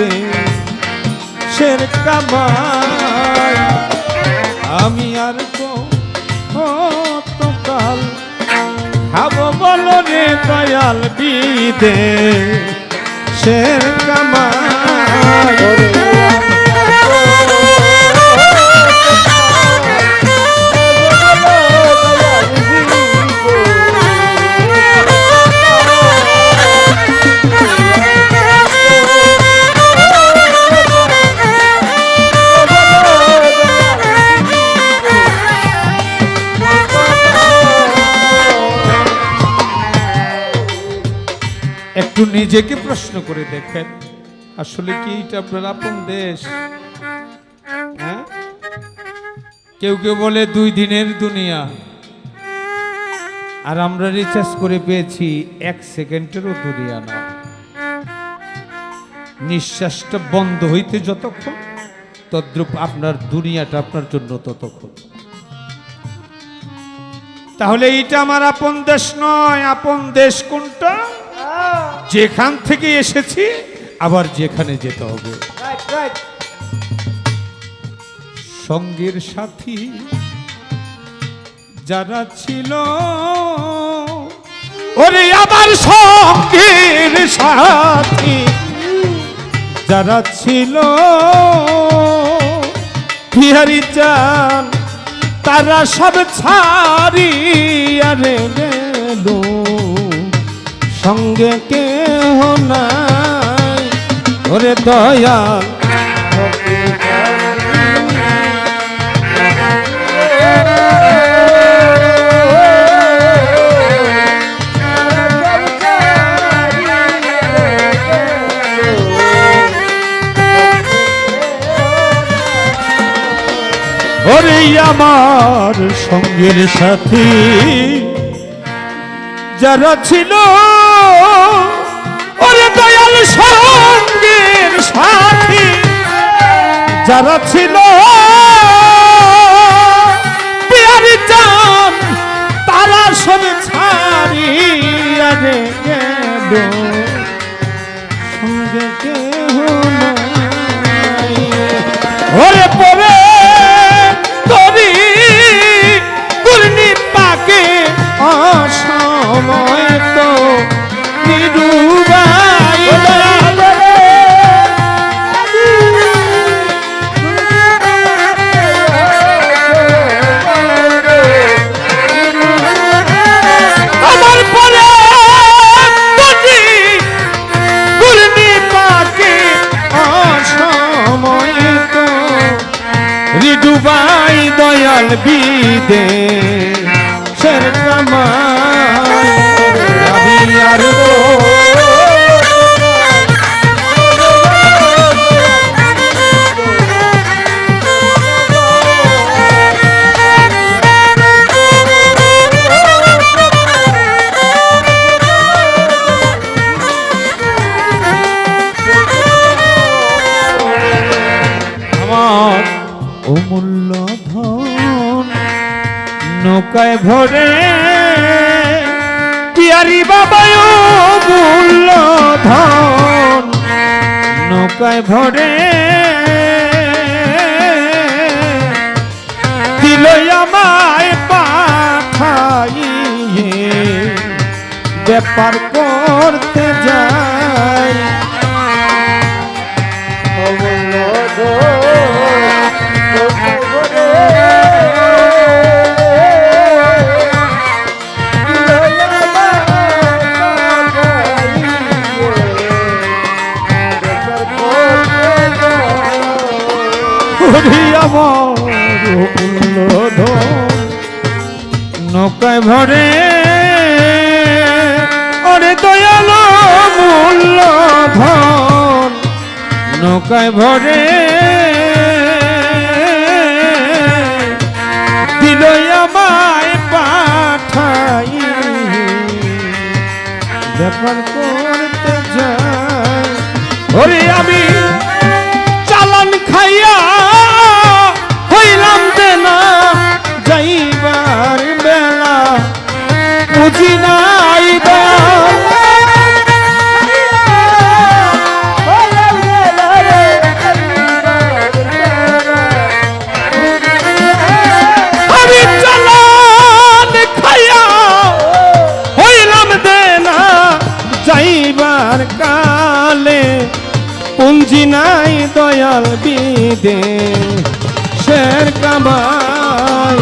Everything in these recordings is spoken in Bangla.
চাই শের কামাই। আমি আর কতকাল খাব বলো রে দয়াল বিদে? শের কামাই। একটু নিজেকে প্রশ্ন করে দেখেন, আসলে কি এটা আপনার আপন দেশ? হ্যাঁ? কেউ কেউ বলে দুই দিনের দুনিয়া। আর আমরা রিচার্জ করে পেয়েছি এক সেকেন্ডেরও দুনিয়া না। নিঃশ্বাসটা বন্ধ হইতে যতক্ষণ, তদ্রূপ আপনার দুনিয়াটা আপনার জন্য ততক্ষণ। তাহলে এইটা আমার আপন দেশ নয়, আপন দেশ কোনটা? যেখান থেকে এসেছি আবার যেখানে যেতে হবে। সঙ্গের সাথী যারা ছিল ওরে আবার সঙ্গের সাথী যারা ছিল বিহারি চান তারা সব ছাড়িয়া রে গেল। সঙ্গে কেহ নাই। ওরে দয়াল ওরে আমার সঙ্গের সাথী যারা ছিল ওরে দয়াল সঙ্গের সাথী যারা ছিল বিদে শের কামাই আমি আর অমূল্য নৌকায় ভরে পিয়ারি বাবায় অমূল্য ধন। নৌকায় ভরে আমায় পাঠাইয়ে ব্যাপার করতে নৌকায় ভরে। ওরে দয়ালো মূল্য ধন নৌকায় ভরে। দিল আমায় পাঠাই। ব্যাপার কালে পুঞ্জি নাই দয়াল বিদে শের কামাই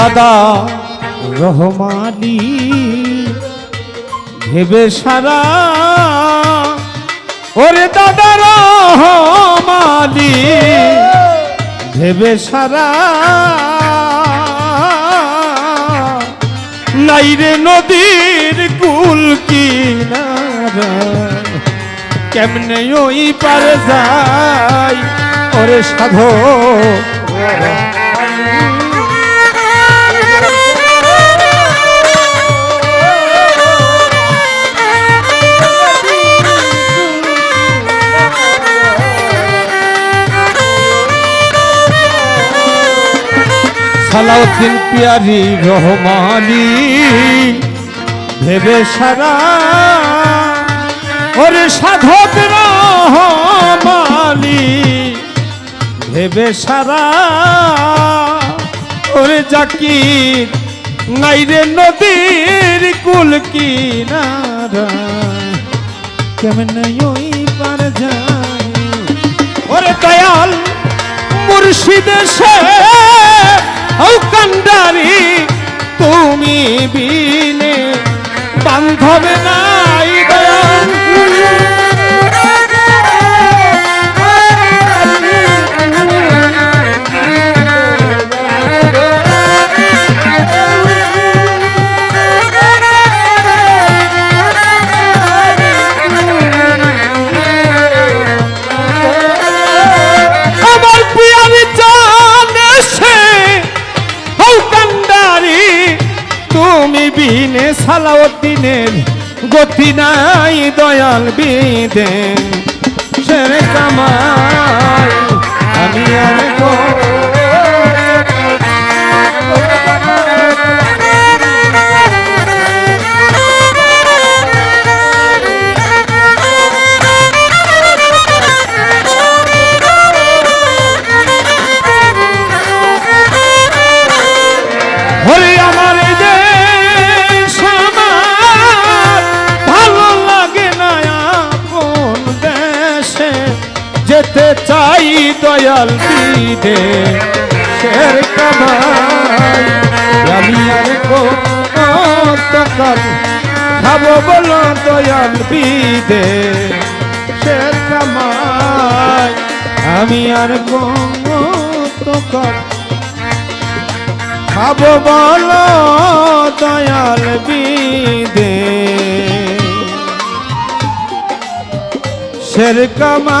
দাদা, রহমানি, ভেবে সারা। ওরে দাদা, রহমানি, ভেবে সারা। নাই রে নদীর কুল কিনারা, কেমনে ওই পারে যাই ওরে সাধো সালাউদ্দিন পিয়ারি রহমানি, ভেবে সারা। ওরে সাধক রহমানি, ভেবে সারা। ওরে জাকির, নাই রে নদীর কুল কিনারা। কেমন ওই পার যায়? ওরে দয়াল মুর্শিদ সে কান্ডারি তুমি বিনে বান্ধবে নাই সালাউদ্দিনের গতি নাই দয়াল বিদে সেরে কামাই আমি আর যেতে চাই দয়াল বিদে শের কামাই, আমি আর কত কাল খাব বলো দয়াল বিদে শের কামাই, আমি আর কত কাল খাব বলো দয়াল বিদে শের কামা